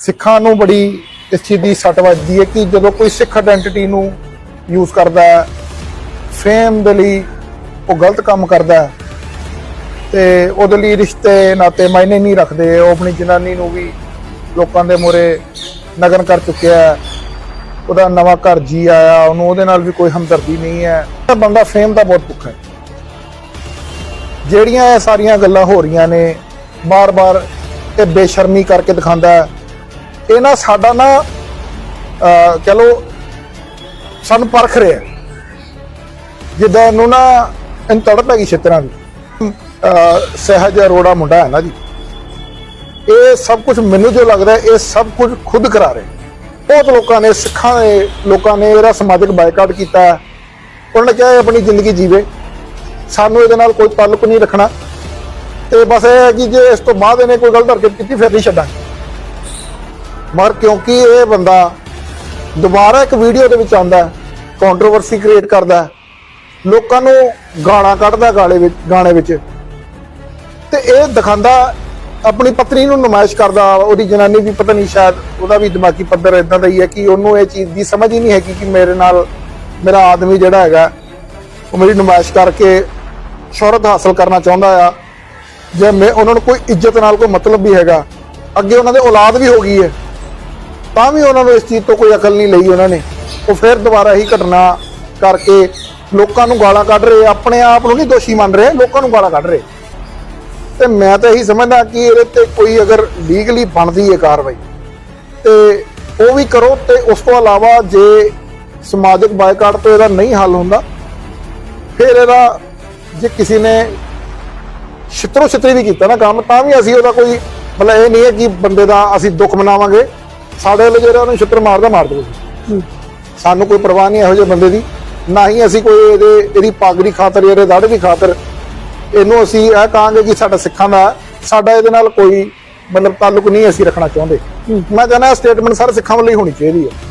ਸਿੱਖਾਂ ਨੂੰ ਬੜੀ ਇਸ ਚੀਜ਼ ਦੀ ਸੱਟ ਵੱਜਦੀ ਹੈ ਕਿ ਜਦੋਂ ਕੋਈ ਸਿੱਖ ਆਇਡੈਂਟੀਟੀ ਨੂੰ ਯੂਜ਼ ਕਰਦਾ ਹੈ ਫੇਮ ਦੇ ਲਈ ਉਹ ਗਲਤ ਕੰਮ ਕਰਦਾ ਹੈ ਤੇ ਉਹਦੇ ਲਈ ਰਿਸ਼ਤੇ ਨਾਤੇ ਮਾਇਨੇ ਨਹੀਂ ਰੱਖਦੇ, ਉਹ ਆਪਣੀ ਜਨਾਨੀ ਨੂੰ ਵੀ ਲੋਕਾਂ ਦੇ ਮੂਹਰੇ ਨਗਨ ਕਰ ਚੁੱਕਿਆ ਹੈ, ਉਹਦਾ ਨਵਾਂ ਘਰ ਜੀ ਆਇਆ, ਉਹਨੂੰ ਉਹਦੇ ਨਾਲ ਵੀ ਕੋਈ ਹਮਦਰਦੀ ਨਹੀਂ ਹੈ। ਤਾਂ ਬੰਦਾ ਫੇਮ ਦਾ ਬਹੁਤ ਭੁੱਖਾ ਹੈ। ਜਿਹੜੀਆਂ ਇਹ ਸਾਰੀਆਂ ਗੱਲਾਂ ਹੋ ਰਹੀਆਂ ਨੇ, ਬਾਰ-ਬਾਰ ਇਹ ਬੇਸ਼ਰਮੀ ਕਰਕੇ ਦਿਖਾਉਂਦਾ ਹੈ। ਇਹ ਨਾ ਸਾਡਾ ਨਾ ਅਹ, ਕਹ ਲੋ ਸਾਨੂੰ ਪਰਖ ਰਿਹਾ। ਜਿੱਦਾਂ ਇਹਨੂੰ ਨਾ ਇਹਨੂੰ ਤੜਪ ਹੈਗੀ ਛਿੱਤਰਾਂ ਦੀ। ਸਹਿਜ ਅਰੋੜਾ ਮੁੰਡਾ ਹੈ ਨਾ ਜੀ। ਇਹ ਸਭ ਕੁਝ ਮੈਨੂੰ ਜੋ ਲੱਗਦਾ ਇਹ ਸਭ ਕੁਝ ਖੁਦ ਕਰਾ ਰਹੇ। ਬਹੁਤ ਲੋਕਾਂ ਨੇ ਸਿੱਖਾਂ ਦੇ ਲੋਕਾਂ ਨੇ ਇਹਦਾ ਸਮਾਜਿਕ ਬਾਈਕਾਟ ਕੀਤਾ। ਹੈ। ਉਹਨਾਂ ਨੇ ਕਿਹਾ ਇਹ ਆਪਣੀ ਜ਼ਿੰਦਗੀ ਜੀਵੇ। ਸਾਨੂੰ ਇਹਦੇ ਨਾਲ ਕੋਈ ਤਾਲੁਕ ਨਹੀਂ ਰੱਖਣਾ। ਤੇ ਬਸ ਇਹ ਹੈ ਕਿ ਜੇ ਇਸ ਤੋਂ ਬਾਅਦ ਇਹਨੇ ਕੋਈ ਗਲਤ ਹਰਕਤ ਕੀਤੀ ਫਿਰ ਨਹੀਂ ਛੱਡਾਂਗੇ। ਮਗਰ ਕਿਉਂਕਿ ਇਹ ਬੰਦਾ ਦੁਬਾਰਾ ਇੱਕ ਵੀਡੀਓ ਦੇ ਵਿੱਚ ਆਉਂਦਾ ਕੰਟਰੋਵਰਸੀ ਕ੍ਰੀਏਟ ਕਰਦਾ ਲੋਕਾਂ ਨੂੰ ਗਾਲਾਂ ਕੱਢਦਾ ਗਾਲੇ ਵਿੱਚ, ਗਾਣੇ ਵਿੱਚ। ਤੇ ਇਹ ਦਿਖਾਉਂਦਾ, ਆਪਣੀ ਪਤਨੀ ਨੂੰ ਨੁਮਾਇਸ਼ ਕਰਦਾ, ਉਹਦੀ ਜਨਾਨੀ ਵੀ ਪਤਾ ਨਹੀਂ ਸ਼ਾਇਦ ਉਹਦਾ ਵੀ ਦਿਮਾਗੀ ਪੱਧਰ ਇਦਾਂ ਦਾ ਹੀ ਹੈ ਕਿ ਉਹਨੂੰ ਇਹ ਚੀਜ਼ ਦੀ ਸਮਝ ਹੀ ਨਹੀਂ ਹੈਗੀ ਕਿ ਮੇਰੇ ਨਾਲ ਮੇਰਾ ਆਦਮੀ ਜਿਹੜਾ ਹੈਗਾ, ਉਹ ਮੇਰੀ ਨੁਮਾਇਸ਼ ਕਰਕੇ ਸ਼ੋਹਰਤ ਹਾਸਲ ਕਰਨਾ ਚਾਹੁੰਦਾ ਆ। ਜੇ ਮੈਂ, ਉਹਨਾਂ ਨੂੰ ਕੋਈ ਇੱਜ਼ਤ ਨਾਲ ਕੋਈ ਮਤਲਬ ਵੀ ਹੈਗਾ। ਅੱਗੇ ਉਹਨਾਂ ਦੇ ਔਲਾਦ ਵੀ ਹੋ ਗਈ ਹੈ। ਤਾਂ ਵੀ ਉਹਨਾਂ ਨੂੰ ਇਸ ਚੀਜ਼ ਤੋਂ ਕੋਈ ਅਕਲ ਨਹੀਂ ਲਈ ਉਹਨਾਂ ਨੇ। ਉਹ ਫਿਰ ਦੁਬਾਰਾ ਹੀ ਘਟਨਾ ਕਰਕੇ ਲੋਕਾਂ ਨੂੰ ਗਾਲਾਂ ਕੱਢ ਰਹੇ ਆਪਣੇ ਆਪ ਨੂੰ ਨਹੀਂ ਦੋਸ਼ੀ ਮੰਨ ਰਹੇ, ਲੋਕਾਂ ਨੂੰ ਗਾਲਾਂ ਕੱਢ ਰਹੇ। ਤੇ ਮੈਂ ਤਾਂ ਇਹੀ ਸਮਝਦਾ ਕਿ ਇਹਦੇ ਤੇ ਕੋਈ ਅਗਰ ਲੀਗਲੀ ਬਣਦੀ ਹੈ ਕਾਰਵਾਈ, ਤੇ ਉਹ ਵੀ ਕਰੋ, ਤੇ ਉਸ ਤੋਂ ਇਲਾਵਾ ਜੇ ਸਮਾਜਿਕ ਬਾਈਕਾਟ ਤੋਂ ਇਹਦਾ ਨਹੀਂ ਹੱਲ ਹੁੰਦਾ, ਫਿਰ ਇਹਦਾ ਜੇ ਕਿਸੇ ਨੇ ਛਿੱਤਰੋ ਛਿੱਤਰੀ ਵੀ ਕੀਤਾ ਨਾ ਕੰਮ, ਤਾਂ ਵੀ ਅਸੀਂ ਉਹਦਾ ਕੋਈ, ਮਤਲਬ ਇਹ ਨਹੀਂ ਹੈ ਕਿ ਬੰਦੇ ਦਾ ਅਸੀਂ ਦੁੱਖ ਮਨਾਵਾਂਗੇ। ਸਾਡੇ ਵੱਲ ਜਿਹੜਾ ਉਹਨੂੰ ਛਿੱਤਰ ਮਾਰਦਾ ਮਾਰ ਦੇਵੇ ਸਾਨੂੰ ਕੋਈ ਪਰਵਾਹ ਨਹੀਂ ਇਹੋ ਜਿਹੇ ਬੰਦੇ ਦੀ। ਨਾ ਹੀ ਅਸੀਂ ਕੋਈ ਇਹਦੇ ਇਹਦੀ ਪੱਗ ਦੀ ਖਾਤਰ ਇਹਦੇ ਦਾੜੇ ਦੀ ਖਾਤਰ ਇਹਨੂੰ ਅਸੀਂ ਇਹ ਕਹਾਂਗੇ ਕਿ ਸਾਡਾ ਸਿੱਖਾਂ ਦਾ ਸਾਡਾ ਇਹਦੇ ਨਾਲ ਕੋਈ ਮਤਲਬ ਤਾਲੁਕ ਨਹੀਂ ਅਸੀਂ ਰੱਖਣਾ ਚਾਹੁੰਦੇ। ਮੈਂ ਕਹਿੰਦਾ ਸਟੇਟਮੈਂਟ ਸਾਰੇ ਸਿੱਖਾਂ ਵੱਲੋਂ ਹੀ ਹੋਣੀ ਚਾਹੀਦੀ ਹੈ।